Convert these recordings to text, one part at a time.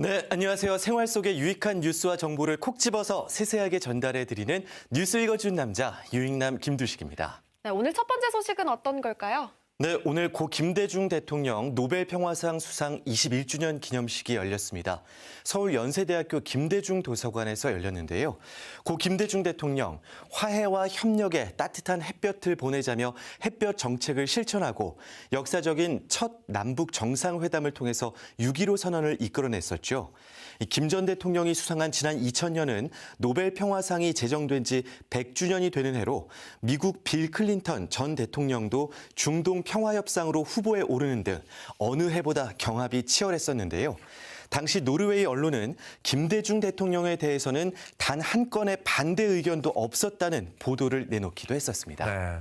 네, 안녕하세요. 생활 속의 유익한 뉴스와 정보를 콕 집어서 세세하게 전달해 드리는 뉴스 읽어준 남자 유익남 김두식입니다. 네, 오늘 첫 번째 소식은 어떤 걸까요? 네, 오늘 고 김대중 대통령 노벨 평화상 수상 21주년 기념식이 열렸습니다. 서울 연세대학교 김대중 도서관에서 열렸는데요. 고 김대중 대통령 화해와 협력의 따뜻한 햇볕을 보내자며 햇볕 정책을 실천하고 역사적인 첫 남북 정상회담을 통해서 6.15 선언을 이끌어냈었죠. 김 전 대통령이 수상한 지난 2000년은 노벨 평화상이 제정된 지 100주년이 되는 해로 미국 빌 클린턴 전 대통령도 중동 평화협상으로 후보에 오르는 등 어느 해보다 경합이 치열했었는데요. 당시 노르웨이 언론은 김대중 대통령에 대해서는 단 한 건의 반대 의견도 없었다는 보도를 내놓기도 했었습니다. 네.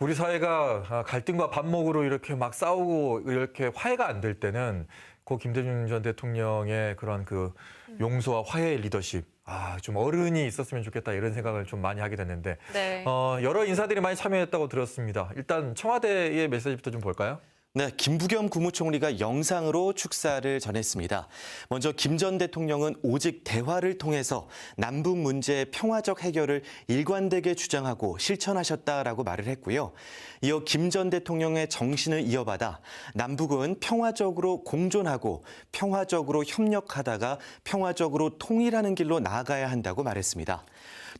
우리 사회가 갈등과 반목으로 이렇게 막 싸우고 이렇게 화해가 안 될 때는 고 김대중 전 대통령의 그런 그 용서와 화해의 리더십 아, 좀 어른이 있었으면 좋겠다 이런 생각을 좀 많이 하게 됐는데 네. 어, 여러 인사들이 많이 참여했다고 들었습니다. 일단 청와대의 메시지부터 좀 볼까요? 네, 김부겸 국무총리가 영상으로 축사를 전했습니다. 먼저 김 전 대통령은 오직 대화를 통해서 남북 문제의 평화적 해결을 일관되게 주장하고 실천하셨다라고 말을 했고요. 이어 김 전 대통령의 정신을 이어받아 남북은 평화적으로 공존하고 평화적으로 협력하다가 평화적으로 통일하는 길로 나아가야 한다고 말했습니다.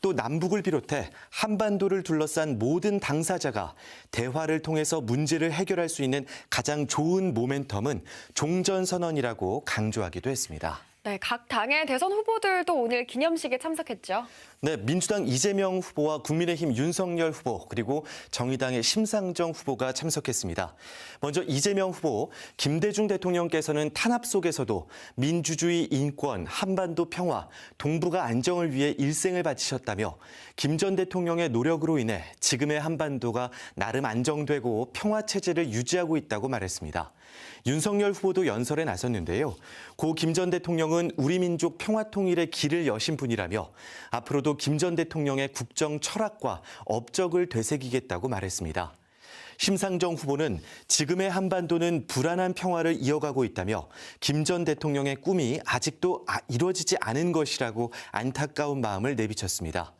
또 남북을 비롯해 한반도를 둘러싼 모든 당사자가 대화를 통해서 문제를 해결할 수 있는 가장 좋은 모멘텀은 종전선언이라고 강조하기도 했습니다. 네, 각 당의 대선 후보들도 오늘 기념식에 참석했죠. 네, 민주당 이재명 후보와 국민의힘 윤석열 후보 그리고 정의당의 심상정 후보가 참석했습니다. 먼저 이재명 후보, 김대중 대통령께서는 탄압 속에서도 민주주의, 인권, 한반도 평화, 동북아 안정을 위해 일생을 바치셨다며 김 전 대통령의 노력으로 인해 지금의 한반도가 나름 안정되고 평화 체제를 유지하고 있다고 말했습니다. 윤석열 후보도 연설에 나섰는데요. 고 김 전 대통령 은 우리 민족 평화 통일의 길을 여신 분이라며 앞으로도 김 전 대통령의 국정 철학과 업적을 되새기겠다고 말했습니다. 심상정 후보는 지금의 한반도는 불안한 평화를 이어가고 있다며 김 전 대통령의 꿈이 아직도 아- 이루어지지 않은 것이라고 안타까운 마음을 내비쳤습니다.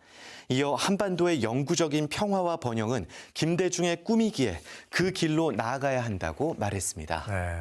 이어 한반도의 영구적인 평화와 번영은 김대중의 꿈이기에 그 길로 나아가야 한다고 말했습니다. 네.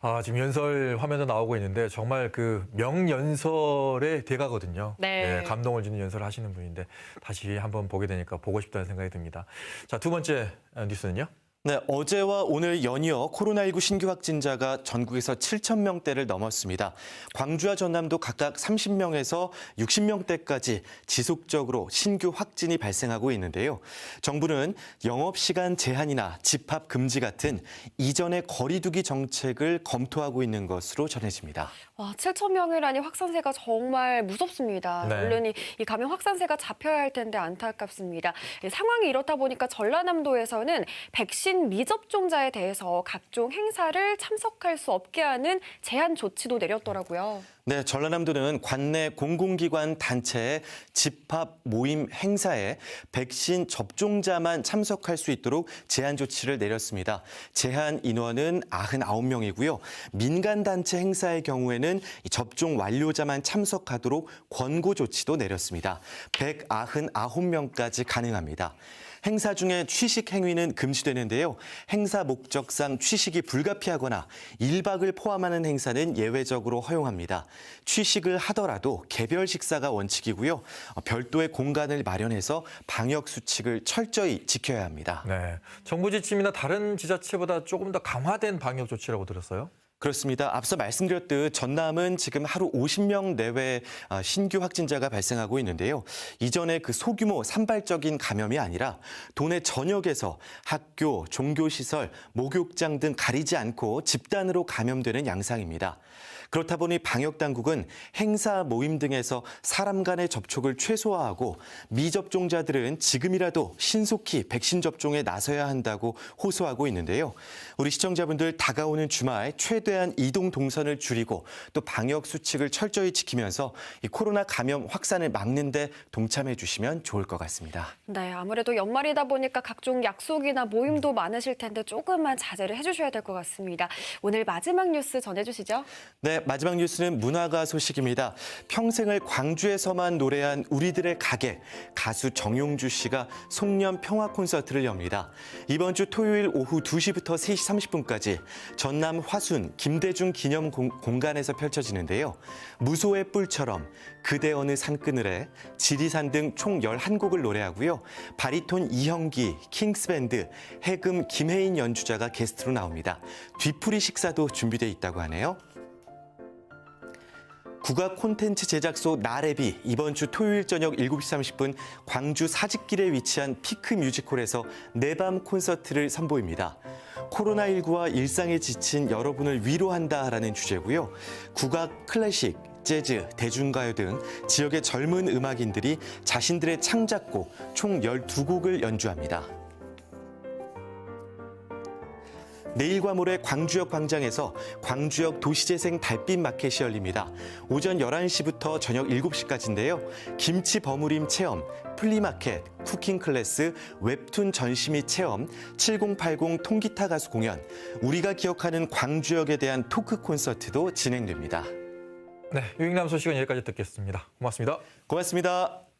아, 지금 연설 화면도 나오고 있는데 정말 그 명연설의 대가거든요. 네. 감동을 주는 연설을 하시는 분인데 다시 한번 보게 되니까 보고 싶다는 생각이 듭니다. 자, 두 번째 뉴스는요? 네, 어제와 오늘 연이어 코로나19 신규 확진자가 전국에서 7천 명대를 넘었습니다. 광주와 전남도 각각 30명에서 60명대까지 지속적으로 신규 확진이 발생하고 있는데요. 정부는 영업시간 제한이나 집합 금지 같은 이전의 거리두기 정책을 검토하고 있는 것으로 전해집니다. 와, 7천 명이라니 확산세가 정말 무섭습니다. 네. 얼른 이, 이 감염 확산세가 잡혀야 할 텐데 안타깝습니다. 이 상황이 이렇다 보니까 전라남도에서는 백신 미접종자에 대해서 각종 행사를 참석할 수 없게 하는 제한 조치도 내렸더라고요. 네, 전라남도는 관내 공공기관 단체의 집합 모임 행사에 백신 접종자만 참석할 수 있도록 제한 조치를 내렸습니다. 제한 인원은 99명이고요. 민간 단체 행사의 경우에는 이 접종 완료자만 참석하도록 권고 조치도 내렸습니다. 199명까지 가능합니다. 행사 중에 취식 행위는 금지되는데요. 행사 목적상 취식이 불가피하거나 1박을 포함하는 행사는 예외적으로 허용합니다. 취식을 하더라도 개별 식사가 원칙이고요. 어, 별도의 공간을 마련해서 방역 수칙을 철저히 지켜야 합니다. 네. 정부 지침이나 다른 지자체보다 조금 더 강화된 방역 조치라고 들었어요. 그렇습니다. 앞서 말씀드렸듯 전남은 지금 하루 50명 내외 아, 신규 확진자가 발생하고 있는데요. 이전에 그 소규모 산발적인 감염이 아니라 도내 전역에서 학교, 종교시설, 목욕장 등 가리지 않고 집단으로 감염되는 양상입니다. 그렇다 보니 방역 당국은 행사 모임 등에서 사람 간의 접촉을 최소화하고 미접종자들은 지금이라도 신속히 백신 접종에 나서야 한다고 호소하고 있는데요. 우리 시청자분들 다가오는 주말 최대한 이동 동선을 줄이고 또 방역 수칙을 철저히 지키면서 이 코로나 감염 확산을 막는 데 동참해 주시면 좋을 것 같습니다. 네, 아무래도 연말이다 보니까 각종 약속이나 모임도 많으실 텐데 조금만 자제를 해주셔야 될 것 같습니다. 오늘 마지막 뉴스 전해주시죠. 네, 네, 마지막 뉴스는 문화가 소식입니다. 평생을 광주에서만 노래한 우리들의 가게 가수 정용주 씨가 송년 평화 콘서트를 엽니다. 이번 주 토요일 오후 2시부터 3시 30분까지 전남 화순 김대중 기념 공, 공간에서 펼쳐지는데요. 무소의 뿔처럼 그대 어느 산 그늘에 지리산 등 총 11곡을 노래하고요. 바리톤 이형기, 킹스밴드, 해금 김혜인 연주자가 게스트로 나옵니다. 뒤풀이 식사도 준비돼 있다고 하네요. 국악 콘텐츠 제작소 나랩이 이번 주 토요일 저녁 7시 30분 광주 사직길에 위치한 피크 뮤지컬에서 내밤 콘서트를 선보입니다. 코로나19와 일상에 지친 여러분을 위로한다라는 주제고요. 국악, 클래식, 재즈, 대중가요 등 지역의 젊은 음악인들이 자신들의 창작곡 총 12곡을 연주합니다. 내일과 모레 광주역 광장에서 광주역 도시재생 달빛 마켓이 열립니다. 오전 11시부터 저녁 7시까지인데요. 김치 버무림 체험, 플리마켓, 쿠킹 클래스, 웹툰 전시 및 체험, 7080 통기타 가수 공연, 우리가 기억하는 광주역에 대한 토크 콘서트도 진행됩니다. 네, 유익남 소식은 여기까지 듣겠습니다. 고맙습니다. 고맙습니다.